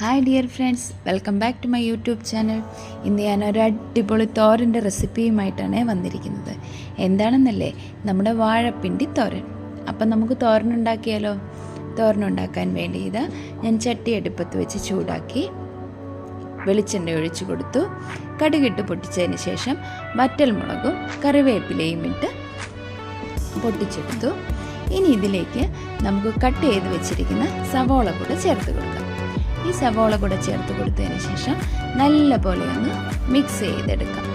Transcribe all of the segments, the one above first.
Hi dear friends welcome back to my YouTube channel ഇന്ന് ഞാൻ ഒരു അടിപൊളി തോരന്റെ റെസിപ്പിയുമായിട്ടാണ് വന്നിരിക്കുന്നത്. എന്താണെന്നല്ലേ? നമ്മുടെ വാഴപ്പിണ്ടി തോരൻ. അപ്പം നമുക്ക് തോരൻ ഉണ്ടാക്കാൻ വേണ്ടി ഇതാ ഞാൻ ചട്ടി അടുപ്പത്ത് വെച്ച് ചൂടാക്കി വെളിച്ചെണ്ണ ഒഴിച്ചു കൊടുത്തു. കടുകിട്ട് പൊട്ടിച്ചതിന് ശേഷം വറ്റൽമുളകും കറിവേപ്പിലയും ഇട്ട് പൊട്ടിച്ചെടുത്തു. ഇനി ഇതിലേക്ക് നമുക്ക് കട്ട് ചെയ്ത് വെച്ചിരിക്കുന്ന സവോള കൂടെ ചേർത്ത് കൊടുക്കാം. ഈ സവോള കൂടെ ചേർത്ത് കൊടുത്തതിന് ശേഷം നല്ല പോലെ ഒന്ന് മിക്സ് ചെയ്തെടുക്കാം.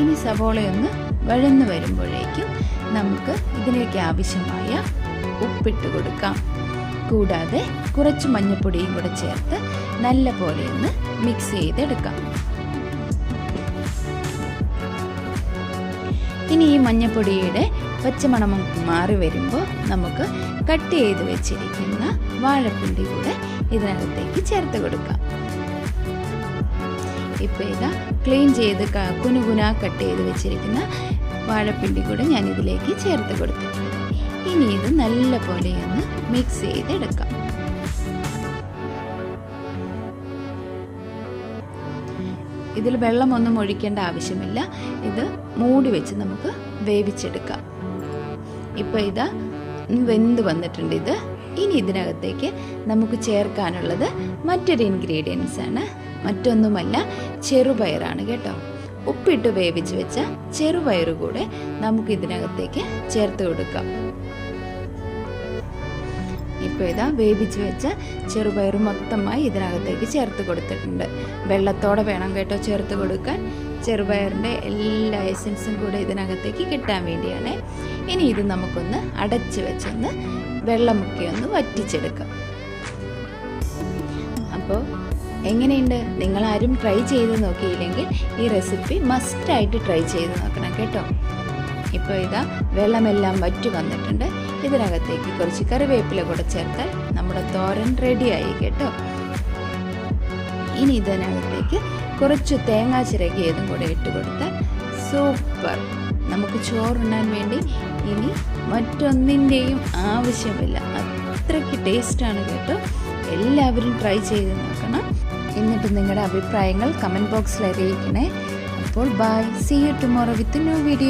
ഇനി സവോളയൊന്ന് വഴന്നു വരുമ്പോഴേക്കും നമുക്ക് ഇതിലേക്ക് ആവശ്യമായ ഉപ്പിട്ട് കൊടുക്കാം. കൂടാതെ കുറച്ച് മഞ്ഞൾപ്പൊടിയും കൂടെ ചേർത്ത് നല്ല പോലെ ഒന്ന് മിക്സ് ചെയ്തെടുക്കാം. ഇനി ഈ മഞ്ഞപ്പൊടിയുടെ പച്ചമണം മാറി വരുമ്പോൾ നമുക്ക് കട്ട് ചെയ്ത് വെച്ചിരിക്കുന്ന വാഴപ്പിണ്ടി കൂടെ ഇതിനകത്തേക്ക് ചേർത്ത് കൊടുക്കാം. ഇപ്പോൾ ഇതാ ക്ലീൻ ചെയ്ത് കുനുകുന കട്ട് ചെയ്ത് വെച്ചിരിക്കുന്ന വാഴപ്പിണ്ടി കൂടെ ഞാൻ ഇതിലേക്ക് ചേർത്ത് കൊടുത്തിട്ടുണ്ട്. ഇനി ഇത് നല്ല പോലെ ഒന്ന് മിക്സ് ചെയ്തെടുക്കാം. ഇതിൽ വെള്ളമൊന്നും ഒഴിക്കേണ്ട ആവശ്യമില്ല. ഇത് മൂടി വെച്ച് നമുക്ക് വേവിച്ചെടുക്കാം. ഇപ്പോൾ ഇതാ വെന്ത് വന്നിട്ടുണ്ട് ഇത്. ഇനി ഇതിനകത്തേക്ക് നമുക്ക് ചേർക്കാനുള്ളത് മറ്റൊരു ഇൻഗ്രീഡിയൻസ് ആണ്. മറ്റൊന്നുമല്ല ചെറുപയറാണ് കേട്ടോ. ഉപ്പിട്ട് വേവിച്ച് വെച്ച ചെറുപയറ് കൂടെ നമുക്ക് ഇതിനകത്തേക്ക് ചേർത്ത് കൊടുക്കാം. ഇപ്പോൾ ഇതാ വേവിച്ച് വെച്ച ചെറുപയർ മൊത്തമായി ഇതിനകത്തേക്ക് ചേർത്ത് കൊടുത്തിട്ടുണ്ട്. വെള്ളത്തോടെ വേണം കേട്ടോ ചേർത്ത് കൊടുക്കാൻ. ചെറുപയറിന്റെ എല്ലാ എസൻസും കൂടെ ഇതിനകത്തേക്ക് കിട്ടാൻ വേണ്ടിയാണ്. ഇനി ഇത് നമുക്കൊന്ന് അടച്ച് വെച്ചൊന്ന് വെള്ളമൊക്കെ ഒന്ന് വറ്റിച്ചെടുക്കാം. അപ്പോൾ എങ്ങനെയുണ്ട്? നിങ്ങളാരും ട്രൈ ചെയ്ത് നോക്കിയില്ലെങ്കിൽ ഈ റെസിപ്പി മസ്റ്റായിട്ട് ട്രൈ ചെയ്ത് നോക്കണം കേട്ടോ. ഇപ്പോൾ ഇതാ വെള്ളമെല്ലാം വറ്റി വന്നിട്ടുണ്ട്. ഇതിനകത്തേക്ക് കുറച്ച് കറിവേപ്പില കൂടെ ചേർത്താൽ നമ്മുടെ തോരൻ റെഡിയായി കേട്ടോ. ഇനി ഇതിനകത്തേക്ക് കുറച്ച് തേങ്ങാ ചിരകിയതും കൂടെ ഇട്ട് കൊടുത്താൽ സൂപ്പർ. നമുക്ക് ചോറുണ്ണാൻ വേണ്ടി ഇനി മറ്റൊന്നിന്റെയും ആവശ്യമില്ല. അത്രയ്ക്ക് ടേസ്റ്റാണ് കേട്ടോ. എല്ലാവരും ട്രൈ ചെയ്ത് നോക്കണം. എന്നിട്ട് നിങ്ങളുടെ അഭിപ്രായങ്ങൾ കമന്റ് ബോക്സിൽ അറിയിക്കണേ. അപ്പോൾ bye see you tomorrow with new video